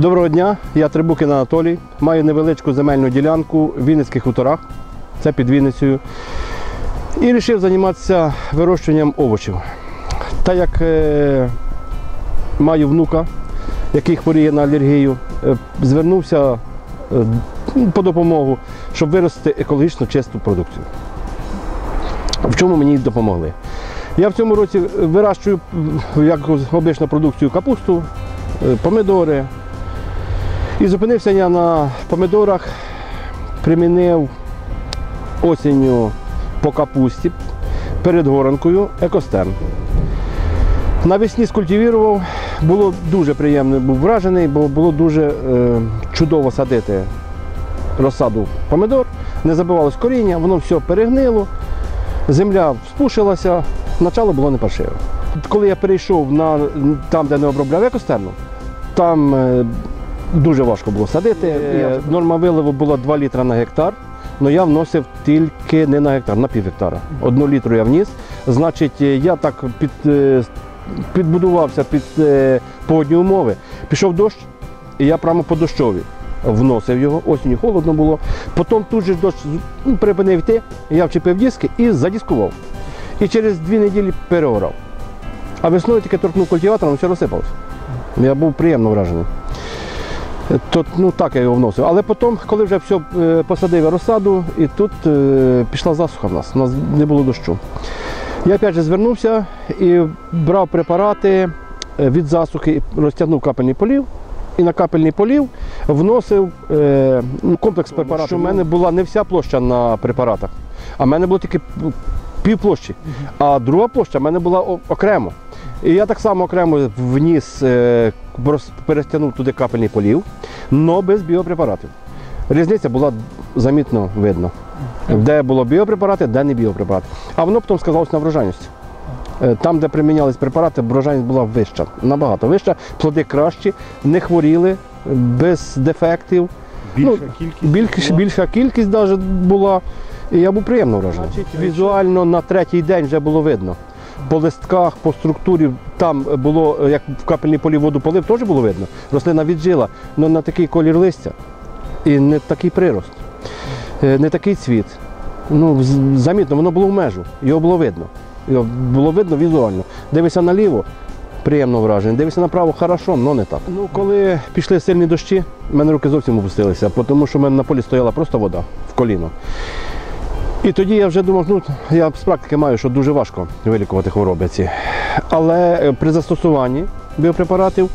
Доброго дня, я Трибукін Анатолій. Маю невеличку земельну ділянку в Вінницьких хуторах, це під Вінницею. І вирішив займатися вирощуванням овочів. Та як е, маю внука, який хворіє на алергію, е, звернувся е, по допомогу, щоб виростити екологічно чисту продукцію. В чому мені допомогли? Я в цьому році вирощую, як обичну продукцію, капусту, е, помидори. І зупинився я на помидорах, примінив осінню по капусті перед горанкою екостерн. Навесні скультивував, було дуже приємно, був вражений, бо було дуже е, чудово садити розсаду помидор, не забивалось коріння, воно все перегнило, земля спушилася, начало було не паршиве. Коли я перейшов на там, де не обробляв екостерну, там е, дуже важко було садити. Е, Норма виливу була 2 літра на гектар, але я вносив тільки не на гектар, на пів гектара. Одну літру я вніс. Значить, е, я так під, е, підбудувався під погодні умови. Пішов дощ, і я прямо по дощові вносив його, осінню холодно було. Потім тут же дощ ну, припинив йти, я вчепив диски і задіскував. І через дві неділі переорав. А весною тільки торкнув культиватором, все розсипалося. Я був приємно вражений. То, ну так я його вносив. Але потім, коли вже все посадив розсаду, і тут е, пішла засуха в нас, у нас не було дощу. Я опять же звернувся і брав препарати е, від засухи, розтягнув капельний полів. І на капельний полів вносив е, ну, комплекс препаратів. У мене була не вся площа на препаратах, а в мене було тільки пів площі. А друга площа в мене була окремо. І я так само окремо вніс, е, перестягнув туди капельний полів, але без біопрепаратів. Різниця була замітно видно, де було біопрепарати, де не біопрепарати. А воно потім сказалось на врожайності. Е, Там, де примінялись препарати, врожайність була вища, набагато вища, плоди кращі, не хворіли, без дефектів. Більша Ну, кількість. Більш, була. більша кількість навіть була. І я був приємно вражений. Візуально на третій день вже було видно. По листках, по структурі, там було, е, як в капельній полі воду полив, теж було видно. Рослина віджила, але на такий колір листя і не такий прирост, е, не такий цвіт. Ну, замітно, воно було в межу, його було видно. Його було видно візуально. Дивишся наліво, приємно вражений. Дивишся направо, хорошо, але не так. Ну, коли пішли сильні дощі, в мене руки зовсім опустилися, тому що в мене на полі стояла просто вода в коліно. І тоді я вже думав, ну я з практики маю, що дуже важко вилікувати хвороби ці. Але е, при застосуванні біопрепаратів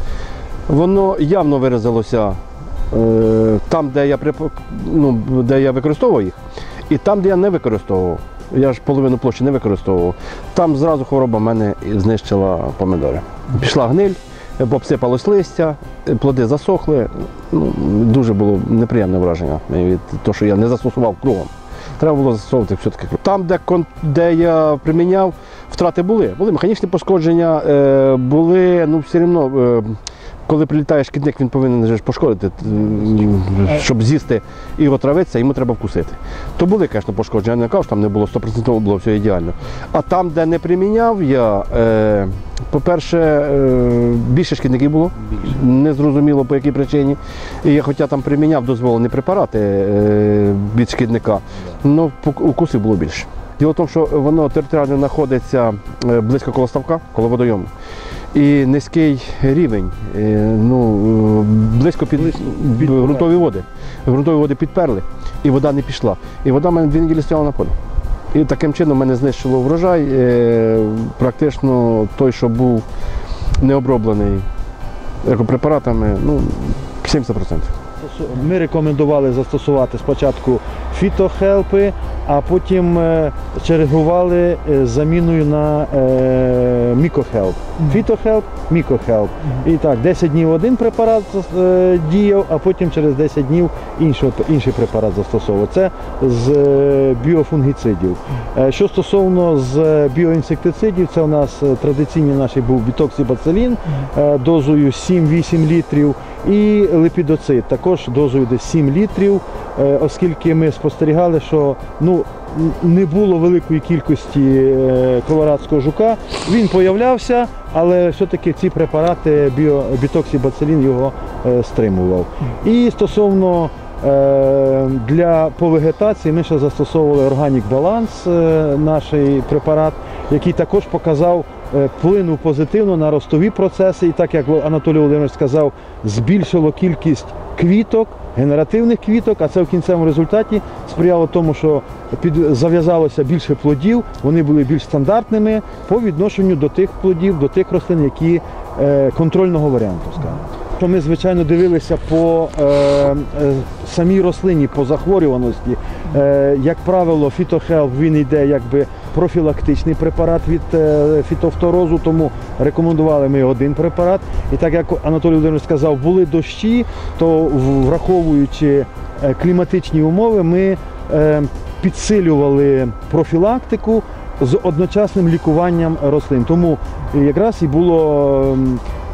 воно явно виразилося е, там, де я, ну, де я використовував їх, і там, де я не використовував. Я ж половину площі не використовував. Там зразу хвороба мене знищила помидори. Пішла гниль, обсипалось листя, плоди засохли. Ну, дуже було неприємне враження від того, що я не застосував кругом. Треба було застосовувати все-таки. Там, де, де я приміняв, втрати були. Були механічні пошкодження, е, були, ну все одно, е, коли прилітає шкідник, він повинен пошкодити, е, щоб з'їсти і отравитися, йому треба вкусити. То були, звісно, пошкодження. Я не кажу, що там не було 100% було все ідеально. А там, де не приміняв я, по-перше, е, більше шкідників було. Незрозуміло по якій причині. І я хоча там приміняв дозволені препарати е, від шкідника, але укусів було більше. Діло в тому, що воно територіально знаходиться е, близько коло ставка, коло водойому. І низький рівень, е, ну, е, близько під ґрунтові води. Ґрунтові води підперли, і вода не пішла. І вода в мене дві неділі стояла на полі. І таким чином мене знищило врожай. е, Практично той, що був не оброблений екопрепаратами, ну, 70%. Ми рекомендували застосувати спочатку фітохелпи, а потім е, чергували е, заміною на е, мікохелп. Фітохелп, мікохелп. І так, 10 днів один препарат діяв, а потім через 10 днів інший, препарат застосовував. Це з біофунгіцидів. Що стосовно з біоінсектицидів, це у нас традиційний наш був бітоксибацилін дозою 7-8 літрів. І лепідоцид також дозою десь 7 літрів, е, оскільки ми спостерігали, що ну, не було великої кількості е, колорадського жука. Він появлявся, але все-таки ці препарати біо, бітоксибацилін його е, стримував. І стосовно для по вегетації ми ще застосовували органік баланс, наш препарат, який також показав, вплинув позитивно на ростові процеси. І так як Анатолій Володимирович сказав, збільшило кількість квіток, генеративних квіток, а це в кінцевому результаті сприяло тому, що зав'язалося більше плодів, вони були більш стандартними по відношенню до тих плодів, до тих рослин, які е, контрольного варіанту. скажімо. Що ми, звичайно, дивилися по е, е, самій рослині, по захворюваності. Е, як правило, фітохелп він йде якби профілактичний препарат від е, фітофторозу, тому рекомендували ми один препарат. І так як Анатолій Володимирович сказав, були дощі, то враховуючи е, кліматичні умови, ми е, підсилювали профілактику з одночасним лікуванням рослин. Тому якраз і було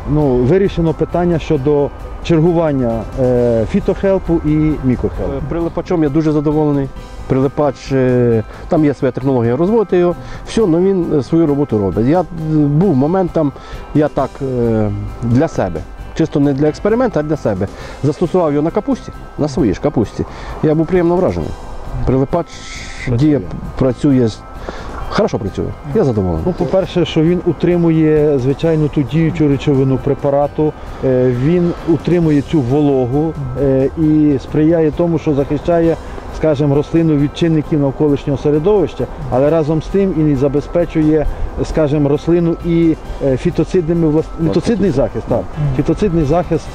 ну, вирішено питання щодо чергування е, фітохелпу і мікохелпу. Е, Прилипачом я дуже задоволений. Прилипач, е, там є своя технологія розводити його, все, ну він е, свою роботу робить. Я е, був момент там, я так е, для себе, чисто не для експерименту, а для себе. Застосував його на капусті, на своїй ж капусті. Я був приємно вражений. Прилипач діє, працює, хорошо працює. Я задоволений. Ну, по-перше, що він утримує звичайно ту діючу речовину препарату, е, він утримує цю вологу е, і сприяє тому, що захищає, скажімо, рослину від чинників навколишнього середовища, але разом з тим і забезпечує, скажімо, рослину і е, фітоцидними влас... фітоцидний захист, так, фітоцидний захист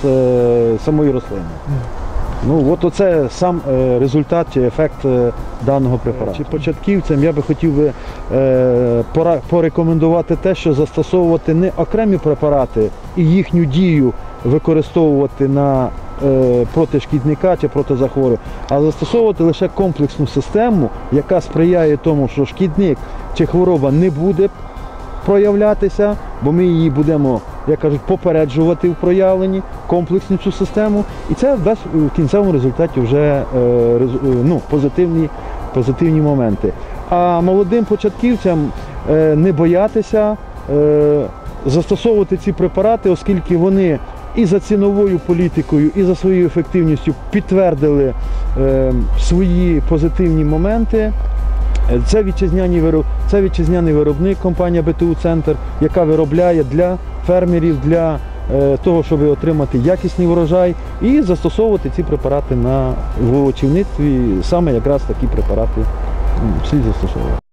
самої рослини. Ну, от оце сам е, результат чи ефект е, даного препарату. Чи початківцям я би хотів би е, порекомендувати те, що застосовувати не окремі препарати і їхню дію використовувати на проти шкідника чи проти захворювання, а застосовувати лише комплексну систему, яка сприяє тому, що шкідник чи хвороба не буде проявлятися, бо ми її будемо, як кажуть, попереджувати в проявленні комплексну цю систему, і це дасть в кінцевому результаті вже е, е, ну, позитивні, позитивні моменти. А молодим початківцям е, не боятися застосовувати ці препарати, оскільки вони і за ціновою політикою, і за своєю ефективністю підтвердили свої позитивні моменти. Це вітчизняний вироб, це вітчизняний виробник компанія БТУ Центр, яка виробляє для фермерів для е, того, щоб отримати якісний врожай і застосовувати ці препарати на в овочівництві. Саме якраз такі препарати всі застосовують.